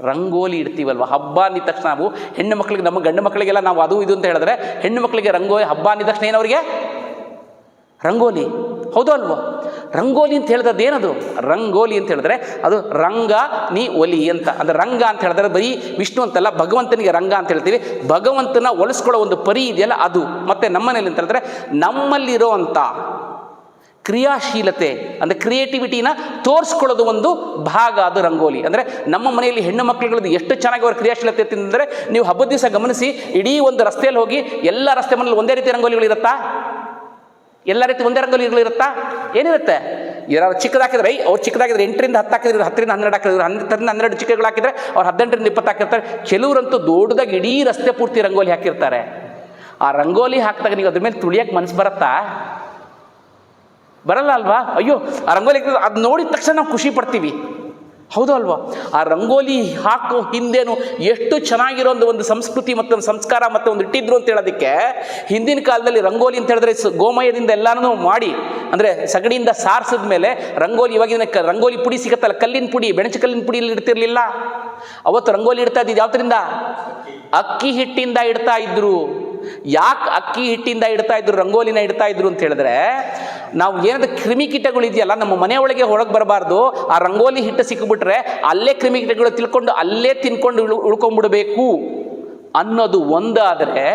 ರಂಗೋಲಿ ಇಡ್ತೀವಲ್ವ? ಹಬ್ಬ ಅಂದಿದ ತಕ್ಷಣ ನಾವು ಹೆಣ್ಣು ಮಕ್ಕಳಿಗೆ ನಮ್ಮ ಗಂಡು ಮಕ್ಕಳಿಗೆಲ್ಲ ನಾವು ಅದು ಇದು ಅಂತ ಹೇಳಿದ್ರೆ ಹೆಣ್ಣು ಮಕ್ಕಳಿಗೆ ರಂಗೋಲಿ, ಹಬ್ಬ ಅಂದಿದ ತಕ್ಷಣ ಏನವರಿಗೆ? ರಂಗೋಲಿ. ಹೌದು ಅಲ್ವೋ? ರಂಗೋಲಿ ಅಂತ ಹೇಳಿದ್ರೆ ಏನದು? ರಂಗೋಲಿ ಅಂತ ಹೇಳಿದ್ರೆ ಅದು ರಂಗ ನೀ ಒಲಿ ಅಂತ. ಅಂದ್ರೆ ರಂಗ ಅಂತ ಹೇಳಿದ್ರೆ ಬರೀ ವಿಷ್ಣು ಅಂತಲ್ಲ, ಭಗವಂತನಿಗೆ ರಂಗ ಅಂತ ಹೇಳ್ತೀವಿ. ಭಗವಂತನ ಒಲಿಸ್ಕೊಳ್ಳೋ ಒಂದು ಪರಿ ಇದೆಯಲ್ಲ ಅದು. ಮತ್ತೆ ನಮ್ಮನೇಲಿ ಅಂತ ಹೇಳಿದ್ರೆ ನಮ್ಮಲ್ಲಿರೋ ಅಂಥ ಕ್ರಿಯಾಶೀಲತೆ, ಅಂದರೆ ಕ್ರಿಯೇಟಿವಿಟಿನ ತೋರಿಸ್ಕೊಳ್ಳೋದು ಒಂದು ಭಾಗ ಅದು ರಂಗೋಲಿ. ಅಂದರೆ ನಮ್ಮ ಮನೆಯಲ್ಲಿ ಹೆಣ್ಣು ಮಕ್ಕಳುಗಳದ್ದು ಎಷ್ಟು ಚೆನ್ನಾಗಿ ಅವರ ಕ್ರಿಯಾಶೀಲತೆ ಅಂತಂದರೆ ನೀವು ಹಬ್ಬದ ದಿವಸ ಗಮನಿಸಿ, ಇಡೀ ಒಂದು ರಸ್ತೆಯಲ್ಲಿ ಹೋಗಿ ಎಲ್ಲ ರಸ್ತೆ ಮನೇಲಿ ಒಂದೇ ರೀತಿ ರಂಗೋಲಿಗಳಿರುತ್ತಾ ಎಲ್ಲ ರೀತಿ ಒಂದೇ ರಂಗೋಲಿಗಳಿರುತ್ತಾ ಏನಿರುತ್ತೆ? ಯಾರು ಚಿಕ್ಕದಾಕಿದ್ರೆ ಅವ್ರು ಚಿಕ್ಕದಾಗಿದ್ರೆ ಎಂಟರಿಂದ ಹತ್ತು ಹಾಕಿದ್ರೆ, ಹತ್ತರಿಂದ ಹನ್ನೆರಡು ಹಾಕಿದ್ರು, ಹತ್ತರಿಂದ ಹನ್ನೆರಡು ಚಿಕ್ಕಗಳು ಹಾಕಿದ್ರೆ, ಅವ್ರು ಹದಿನೆಂಟರಿಂದ ಇಪ್ಪತ್ತು ಹಾಕಿರ್ತಾರೆ. ಕೆಲವರಂತೂ ದೊಡ್ಡದಾಗಿ ಇಡೀ ರಸ್ತೆ ಪೂರ್ತಿ ರಂಗೋಲಿ ಹಾಕಿರ್ತಾರೆ. ಆ ರಂಗೋಲಿ ಹಾಕಿದಾಗ ನೀವು ಅದ್ರ ಮೇಲೆ ತುಳಿಯಕ್ಕೆ ಮನಸ್ಸು ಬರುತ್ತಾ? ಬರಲ್ಲ ಅಲ್ವಾ? ಅಯ್ಯೋ, ಆ ರಂಗೋಲಿ ಅದು ನೋಡಿದ ತಕ್ಷಣ ನಾವು ಖುಷಿ ಪಡ್ತೀವಿ. ಹೌದು ಅಲ್ವಾ? ಆ ರಂಗೋಲಿ ಹಾಕೋ ಹಿಂದೇನು ಎಷ್ಟು ಚೆನ್ನಾಗಿರೋ ಒಂದು ಒಂದು ಸಂಸ್ಕೃತಿ ಮತ್ತೊಂದು ಸಂಸ್ಕಾರ ಮತ್ತೆ ಒಂದು ಇಟ್ಟಿದ್ರು ಅಂತ ಹೇಳೋದಕ್ಕೆ ಹಿಂದಿನ ಕಾಲದಲ್ಲಿ ರಂಗೋಲಿ ಅಂತ ಹೇಳಿದ್ರೆ ಗೋಮಯದಿಂದ ಎಲ್ಲಾನು ಮಾಡಿ, ಅಂದರೆ ಸಗಣಿಯಿಂದ ಸಾರಿಸಿದ ಮೇಲೆ ರಂಗೋಲಿ ಇವಾಗಿನ ರಂಗೋಲಿ ಪುಡಿ ಸಿಗತ್ತಲ್ಲ, ಕಲ್ಲಿನ ಪುಡಿ, ಬೆಣಚು ಕಲ್ಲಿನ ಪುಡಿಯಲ್ಲಿ ಇಡ್ತಿರ್ಲಿಲ್ಲ. ಅವತ್ತು ರಂಗೋಲಿ ಇಡ್ತಾ ಇದ್ದಿದ್ದು ಯಾವ್ದರಿಂದ? ಅಕ್ಕಿ ಹಿಟ್ಟಿಂದ ಇಡ್ತಾ ಇದ್ರು. ಯಾಕೆ ಅಕ್ಕಿ ಹಿಟ್ಟಿಂದ ಇಡ್ತಾ ಇದ್ರು, ರಂಗೋಲಿನ ಇಡ್ತಾ ಇದ್ರು ಅಂತ ಹೇಳಿದ್ರೆ, ನಾವು ಏನಾದ್ರು ಕ್ರಿಮಿಕೀಟಗಳು ಇದೆಯಲ್ಲ, ನಮ್ಮ ಮನೆ ಒಳಗೆ ಹೊರಗೆ ಬರಬಾರ್ದು, ಆ ರಂಗೋಲಿ ಹಿಟ್ಟು ಸಿಕ್ಕಿಬಿಟ್ರೆ ಅಲ್ಲೇ ಕ್ರಿಮಿಕೀಟಗಳು ತಿಳ್ಕೊಂಡು ಅಲ್ಲೇ ತಿನ್ಕೊಂಡು ಉಳ್ ಉಳ್ಕೊಂಡ್ಬಿಡ್ಬೇಕು ಅನ್ನೋದು ಒಂದಾದರೆ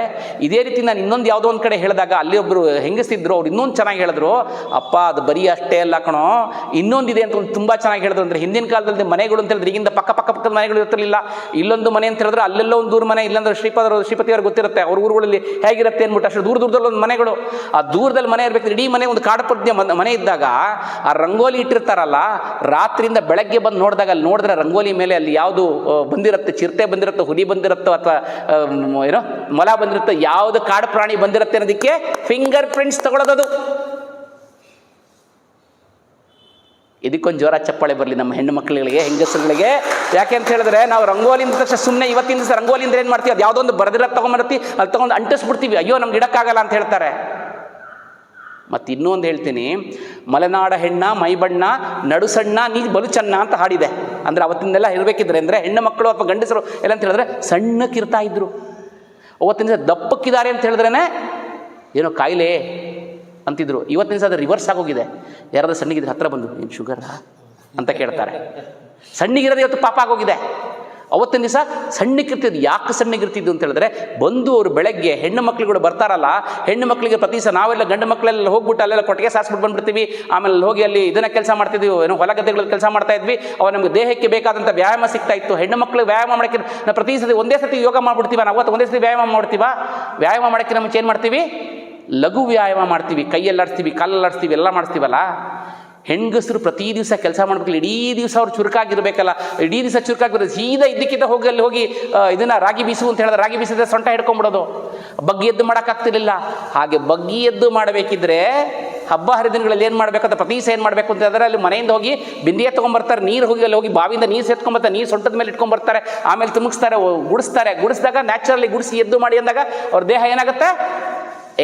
ಇದೇ ರೀತಿ ನಾನು ಇನ್ನೊಂದು ಯಾವುದೋ ಒಂದು ಕಡೆ ಹೇಳಿದಾಗ ಅಲ್ಲಿ ಒಬ್ಬರು ಹೆಂಗಸಿದ್ರು ಅವ್ರು ಇನ್ನೊಂದು ಚೆನ್ನಾಗಿ ಹೇಳಿದ್ರು, ಅಪ್ಪ, ಅದು ಬರೀ ಅಷ್ಟೇ ಅಲ್ಲ ಕಣೋ, ಇನ್ನೊಂದಿದೆ ಅಂತ ಒಂದು ತುಂಬ ಚೆನ್ನಾಗಿ ಹೇಳಿದ್ರು ಅಂದರೆ ಹಿಂದಿನ ಕಾಲದಲ್ಲಿ ಮನೆಗಳು ಅಂತ ಹೇಳಿದ್ರೆ ಈಗಿಂದ ಪಕ್ಕ ಪಕ್ಕ ಪಕ್ಕದ ಮನೆಗಳು ಇರ್ತಿರಲಿಲ್ಲ. ಇಲ್ಲೊಂದು ಮನೆ ಅಂತ ಹೇಳಿದ್ರೆ ಅಲ್ಲೆಲ್ಲೋ ಒಂದು ದೂರ ಮನೆ, ಇಲ್ಲಾಂದ್ರೆ ಶ್ರೀಪಾದರು ಶ್ರೀಪತಿ ಅವ್ರಿಗೆ ಗೊತ್ತಿರುತ್ತೆ, ಅವ್ರ ಊರುಗಳಲ್ಲಿ ಹೇಗಿರುತ್ತೆ ಅಂದ್ಬಿಟ್ಟು ಅಷ್ಟು ದೂರ ದೂರದಲ್ಲಿ ಒಂದು ಮನೆಗಳು. ಆ ದೂರದಲ್ಲಿ ಮನೆ ಇರಬೇಕು, ಇಡೀ ಮನೆ ಒಂದು ಕಾಡು ಪದ್ಯ ಮನೆ- ಇದ್ದಾಗ ಆ ರಂಗೋಲಿ ಇಟ್ಟಿರ್ತಾರಲ್ಲ, ರಾತ್ರಿಯಿಂದ ಬೆಳಗ್ಗೆ ಬಂದು ನೋಡಿದಾಗ ಅಲ್ಲಿ ನೋಡಿದ್ರೆ ರಂಗೋಲಿ ಮೇಲೆ ಅಲ್ಲಿ ಯಾವುದು ಬಂದಿರುತ್ತೆ, ಚಿರತೆ ಬಂದಿರುತ್ತೋ, ಹುಲಿ ಬಂದಿರುತ್ತೋ ಅಥವಾ ಏನೋ ಮೊಲ ಬಂದಿರುತ್ತೆ, ಯಾವುದು ಕಾಡು ಪ್ರಾಣಿ ಬಂದಿರುತ್ತೆ ಅನ್ನೋದಕ್ಕೆ ಫಿಂಗರ್ ಪ್ರಿಂಟ್ಸ್ ತಗೊಳ್ಳೋದದು ಇದಕ್ಕೊಂದು ಜ್ವರ ಚಪ್ಪಾಳೆ ಬರಲಿ ನಮ್ಮ ಹೆಣ್ಣು ಮಕ್ಕಳುಗಳಿಗೆ ಹೆಂಗಸರುಗಳಿಗೆ. ಯಾಕೆ ಅಂತ ಹೇಳಿದ್ರೆ, ನಾವು ರಂಗೋಲಿ ಅಂದ ತಕ್ಷಣ ಸುಮ್ಮನೆ ಇವತ್ತಿನ ದಿವಸ ರಂಗೋಲಿ ಅಂದ್ರೆ ಏನು ಮಾಡ್ತೀವಿ? ಅದು ಯಾವುದೋ ಒಂದು ಬರೆದಿರೋದು ತೊಗೊಂಬರ್ತೀವಿ ಅಲ್ಲಿ ತೊಗೊಂಡು ಅಂಟಿಸ್ಬಿಡ್ತೀವಿ. ಅಯ್ಯೋ, ನಮ್ಗೆ ಇಡಕ್ಕಾಗಲ್ಲ ಅಂತ ಹೇಳ್ತಾರೆ. ಮತ್ತು ಇನ್ನೊಂದು ಹೇಳ್ತೀನಿ, ಮಲೆನಾಡ ಹೆಣ್ಣ, ಮೈಬಣ್ಣ ನಡು ಸಣ್ಣ ನೀ ಬಲು ಚೆನ್ನ ಅಂತ ಹಾಡಿದೆ. ಅಂದರೆ ಅವತ್ತಿಂದೆಲ್ಲ ಹೇಳಬೇಕಿದ್ರೆ ಅಂದರೆ ಹೆಣ್ಣು ಮಕ್ಕಳು ಅಥವಾ ಗಂಡಸರು ಎಲ್ಲ ಅಂತ ಹೇಳಿದ್ರೆ ಸಣ್ಣಕ್ಕಿರ್ತಾ ಇದ್ರು. ಅವತ್ತಿನ ದಿವಸ ದಪ್ಪಕ್ಕಿದ್ದಾರೆ ಅಂತ ಹೇಳಿದ್ರೇ ಏನೋ ಕಾಯಿಲೆ ಅಂತಿದ್ರು. ಇವತ್ತಿನ ದಿವಸ ಅದು ರಿವರ್ಸ್ ಆಗೋಗಿದೆ. ಯಾರಾದ್ರೂ ಸಣ್ಣಗಿದ್ರೆ ಹತ್ರ ಬಂದು, ಏನು ಶುಗರ್? ಅಂತ ಕೇಳ್ತಾರೆ. ಸಣ್ಣಗಿರೋದು ಇವತ್ತು ಪಾಪ ಆಗೋಗಿದೆ. ಅವತ್ತಿನ ದಿವಸ ಸಣ್ಣಕ್ಕಿರ್ತಿದ್ದು ಯಾಕೆ ಸಣ್ಣಗಿರ್ತಿದ್ದು ಅಂತ ಹೇಳಿದ್ರೆ, ಬಂದು ಅವರು ಬೆಳಗ್ಗೆ ಹೆಣ್ಣು ಮಕ್ಳುಗಳು ಬರ್ತಾರಲ್ಲ, ಹೆಣ್ಣು ಮಕ್ಕಳಿಗೆ ಪ್ರತಿ ಸಹ ನಾವೆಲ್ಲ ಗಂಡು ಮಕ್ಕಳೆಲ್ಲ ಹೋಗ್ಬಿಟ್ಟು ಅಲ್ಲೆಲ್ಲ ಕೊಟ್ಟಿಗೆ ಸಾಸ್ಬಿಟ್ಟು ಬಂದ್ಬಿಡ್ತೀವಿ. ಆಮೇಲೆ ಹೋಗಿ ಅಲ್ಲಿ ಇದನ್ನ ಕೆಲಸ ಮಾಡ್ತಿದ್ವಿ, ಏನೋ ಹೊಲ ಗದ್ದೆಗಳಲ್ಲಿ ಕೆಲಸ ಮಾಡ್ತಾ ಇದ್ವಿ. ಅವಾಗ ನಮಗೆ ದೇಹಕ್ಕೆ ಬೇಕಾದಂಥ ವ್ಯಾಯಾಮ ಸಿಗ್ತಾ ಇತ್ತು. ಹೆಣ್ಣು ಮಕ್ಕಳು ವ್ಯಾಯಾಮ ಮಾಡೋಕ್ಕೆ ನಾವು ಪ್ರತಿ ಸತಿ ಒಂದೇ ಸತಿ ಯೋಗ ಮಾಡ್ಬಿಡ್ತೀವಿ ನಾವು? ಅವತ್ತು ಒಂದೇ ಸತಿ ವ್ಯಾಯಾಮ ಮಾಡ್ತೀವ? ವ್ಯಾಯಾಮ ಮಾಡೋಕ್ಕೆ ನಮಗೆ ಏನು ಮಾಡ್ತೀವಿ? ಲಘು ವ್ಯಾಯಾಮ ಮಾಡ್ತೀವಿ. ಕೈಯಲ್ಲಾಡಿಸ್ತೀವಿ, ಕಾಲಲ್ಲಾಡಿಸ್ತೀವಿ, ಎಲ್ಲ ಮಾಡಿಸ್ತೀವಲ್ಲ? ಹೆಂಗಸರು ಪ್ರತಿ ದಿವಸ ಕೆಲಸ ಮಾಡ್ಬೇಕು, ಇಡೀ ದಿವಸ ಅವ್ರು ಚುರುಕಾಗಿರ್ಬೇಕಲ್ಲ, ಇಡೀ ದಿವಸ ಚುರುಕಾಗಿರೋದು ಸೀದಾ ಇದ್ದಕ್ಕಿದ್ದ ಹೋಗಿ, ಅಲ್ಲಿ ಹೋಗಿ ಇದನ್ನ ರಾಗಿ ಬೀಸು ಅಂತ ಹೇಳಿದ್ರೆ ರಾಗಿ ಬೀಸಿದ್ರೆ ಸೊಂಟ ಹಿಡ್ಕೊಂಡ್ಬಿಡೋದು ಬಗ್ಗಿ ಎದ್ದು ಮಾಡೋಕ್ಕಾಗ್ತಿರ್ಲಿಲ್ಲ. ಹಾಗೆ ಬಗ್ಗಿ ಎದ್ದು ಮಾಡಬೇಕಿದ್ರೆ ಹಬ್ಬ ಹರಿದಿನಗಳಲ್ಲಿ ಏನು ಮಾಡಬೇಕಂತ ಪ್ರತಿ ದಿವಸ ಏನು ಮಾಡಬೇಕು ಅಂತ ಹೇಳಿದ್ರೆ ಅಲ್ಲಿ ಮನೆಯಿಂದ ಹೋಗಿ ಬಿಂದಿಗೆ ತೊಗೊಂಬರ್ತಾರೆ, ನೀರು ಹೋಗಿ, ಅಲ್ಲಿ ಹೋಗಿ ಬಾವಿಯಿಂದ ನೀರು ಸೇತ್ಕೊಂಬರ್ತಾರೆ, ನೀರು ಸೊಂಟದ ಮೇಲೆ ಇಟ್ಕೊಂಬರ್ತಾರೆ, ಆಮೇಲೆ ತುಂಬಿಸ್ತಾರೆ ಗುಡಿಸ್ತಾರೆ. ಗುಡಿಸಿದಾಗ ನ್ಯಾಚುರಲಿ ಗುಡಿಸಿ ಎದ್ದು ಮಾಡಿ ಅಂದಾಗ ಅವ್ರ ದೇಹ ಏನಾಗುತ್ತೆ?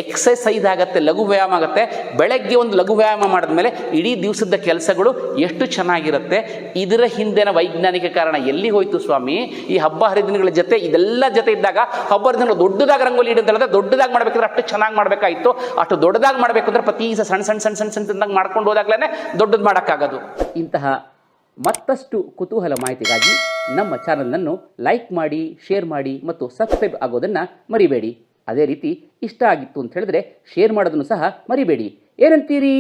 ಎಕ್ಸಸೈಸ್ ಆಗುತ್ತೆ, ಲಘು ವ್ಯಾಯಾಮ ಆಗುತ್ತೆ. ಬೆಳಗ್ಗೆ ಒಂದು ಲಘು ವ್ಯಾಯಾಮ ಮಾಡಿದ ಮೇಲೆ ಇಡೀ ದಿವಸದ ಕೆಲಸಗಳು ಎಷ್ಟು ಚೆನ್ನಾಗಿರುತ್ತೆ. ಇದರ ಹಿಂದಿನ ವೈಜ್ಞಾನಿಕ ಕಾರಣ ಎಲ್ಲಿ ಹೋಯಿತು ಸ್ವಾಮಿ? ಈ ಹಬ್ಬ ಹರಿದಿನಗಳ ಜೊತೆ, ಇದೆಲ್ಲ ಜೊತೆ ಇದ್ದಾಗ ಹಬ್ಬ ಹರಿದಿನಗಳು ದೊಡ್ಡದಾಗಿ ರಂಗೋಲಿ ಇಡಿ ಅಂತ ಹೇಳಿದ್ರೆ ದೊಡ್ಡದಾಗಿ ಮಾಡಬೇಕಂದ್ರೆ ಅಷ್ಟು ಚೆನ್ನಾಗಿ ಮಾಡಬೇಕಾಯಿತು. ಅಷ್ಟು ದೊಡ್ಡದಾಗಿ ಮಾಡಬೇಕು ಅಂದ್ರೆ ಪ್ರತಿ ಸಣ್ಣ ಸಣ್ಣ ಸಣ್ಣ ಸಣ್ಣ ಸಣ್ಣ ಸಣ್ಣದಾಗಿ ಮಾಡ್ಕೊಂಡು ಹೋದಾಗ್ಲೇ ದೊಡ್ಡದು ಮಾಡೋಕ್ಕಾಗೋದು. ಇಂತಹ ಮತ್ತಷ್ಟು ಕುತೂಹಲ ಮಾಹಿತಿಗಾಗಿ ನಮ್ಮ ಚಾನಲನ್ನು ಲೈಕ್ ಮಾಡಿ, ಶೇರ್ ಮಾಡಿ ಮತ್ತು ಸಬ್ಸ್ಕ್ರೈಬ್ ಆಗೋದನ್ನು ಮರಿಬೇಡಿ. ಅದೇ ರೀತಿ ಇಷ್ಟ ಆಗಿತ್ತು ಅಂತ ಹೇಳಿದ್ರೆ ಶೇರ್ ಮಾಡೋದನ್ನು ಸಹ ಮರಿಬೇಡಿ. ಏನಂತೀರಿ?